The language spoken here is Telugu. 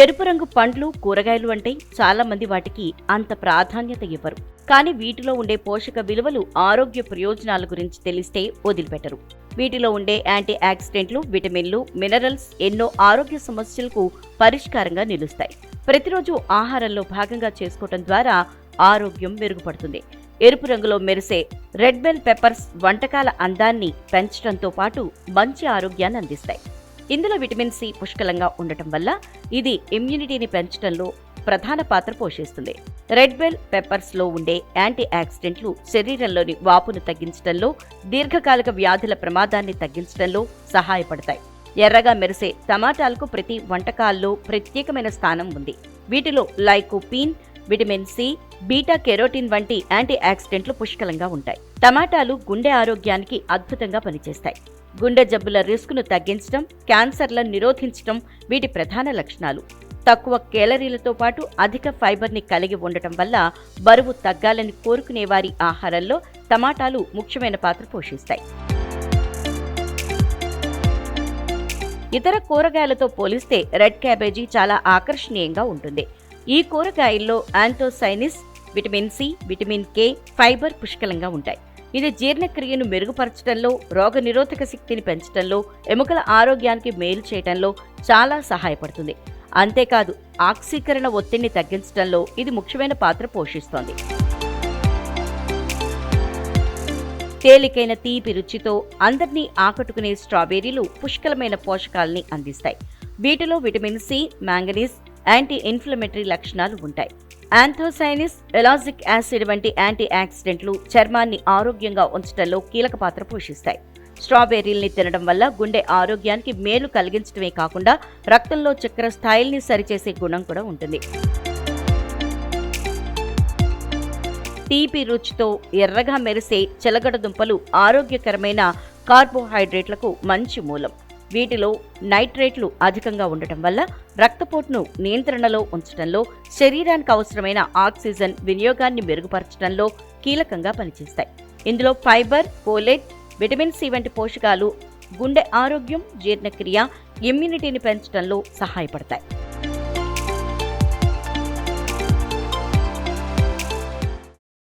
ఎరుపు రంగు పండ్లు కూరగాయలు అంటే చాలామంది వాటికి అంత ప్రాధాన్యత ఇవ్వరు. కానీ వీటిలో ఉండే పోషక విలువలు ఆరోగ్య ప్రయోజనాల గురించి తెలిస్తే వదిలిపెట్టరు. వీటిలో ఉండే యాంటీ ఆక్సిడెంట్లు విటమిన్లు మినరల్స్ ఎన్నో ఆరోగ్య సమస్యలకు పరిష్కారంగా నిలుస్తాయి. ప్రతిరోజు ఆహారంలో భాగంగా చేసుకోవటం ద్వారా ఆరోగ్యం మెరుగుపడుతుంది. ఎరుపు రంగులో మెరిసే రెడ్ బెల్ పెప్పర్స్ వంటకాల అందాన్ని పెంచడంతో పాటు మంచి ఆరోగ్యాన్ని అందిస్తాయి. ఇందులో విటమిన్ సి పుష్కలంగా ఉండటం వల్ల ఇది ఇమ్యూనిటీని పెంచడంలో ప్రధాన పాత్ర పోషిస్తుంది. రెడ్ బెల్ పెప్పర్స్లో ఉండే యాంటీ ఆక్సిడెంట్లు శరీరంలోని వాపును తగ్గించడంలో దీర్ఘకాలిక వ్యాధుల ప్రమాదాన్ని తగ్గించడంలో సహాయపడతాయి. ఎర్రగా మెరిసే టమాటాలకు ప్రతి వంటకాల్లో ప్రత్యేకమైన స్థానం ఉంది. వీటిలో lycopene vitamin C beta carotene anti anti ఆక్సిడెంట్లు పుష్కలంగా ఉంటాయి. టమాటాలు గుండె ఆరోగ్యానికి అద్భుతంగా పనిచేస్తాయి. గుండె జబ్బుల రిస్క్ను తగ్గించడం క్యాన్సర్లను నిరోధించడం వీటి ప్రధాన లక్షణాలు. తక్కువ కేలరీలతో పాటు అధిక ఫైబర్ని కలిగి ఉండటం వల్ల బరువు తగ్గాలని కోరుకునే వారి ఆహారంలో టమాటాలు ముఖ్యమైన పాత్ర పోషిస్తాయి. ఇతర కూరగాయలతో పోలిస్తే రెడ్ క్యాబేజీ చాలా ఆకర్షణీయంగా ఉంటుంది. ఈ కూరగాయల్లో anthocyanins vitamin C vitamin K fibre పుష్కలంగా ఉంటాయి. ఇది జీర్ణక్రియను మెరుగుపరచడంలో రోగనిరోధక శక్తిని పెంచడంలో ఎముకల ఆరోగ్యానికి మేలు చేయడంలో చాలా సహాయపడుతుంది. అంతేకాదు ఆక్సీకరణ ఒత్తిడిని తగ్గించడంలో ఇది ముఖ్యమైన పాత్ర పోషిస్తోంది. తేలికైన తీపి రుచితో అందరినీ ఆకట్టుకునే స్ట్రాబెర్రీలు పుష్కలమైన పోషకాలని అందిస్తాయి. వీటిలో vitamin C manganese anti inflammatory లక్షణాలు ఉంటాయి. యాంథోసైనిస్ ఎలాజిక్ యాసిడ్ వంటి యాంటీ ఆక్సిడెంట్లు చర్మాన్ని ఆరోగ్యంగా ఉంచడంలో కీలక పాత్ర పోషిస్తాయి. స్ట్రాబెర్రీల్ని తినడం వల్ల గుండె ఆరోగ్యానికి మేలు కలిగించడమే కాకుండా రక్తంలో చక్కెర స్థాయిల్ని సరిచేసే గుణం కూడా ఉంటుంది. తీపి రుచితో ఎర్రగా మెరిసే చెలగడ దుంపలు ఆరోగ్యకరమైన కార్బోహైడ్రేట్లకు మంచి మూలం. వీటిలో నైట్రేట్లు అధికంగా ఉండటం వల్ల రక్తపోటును నియంత్రణలో ఉంచడంలో శరీరానికి అవసరమైన ఆక్సిజన్ వినియోగాన్ని మెరుగుపరచడంలో కీలకంగా పనిచేస్తాయి. ఇందులో ఫైబర్ ఫోలేట్ విటమిన్ సి వంటి పోషకాలు గుండె ఆరోగ్యం జీర్ణక్రియ ఇమ్యూనిటీని పెంచడంలో సహాయపడతాయి.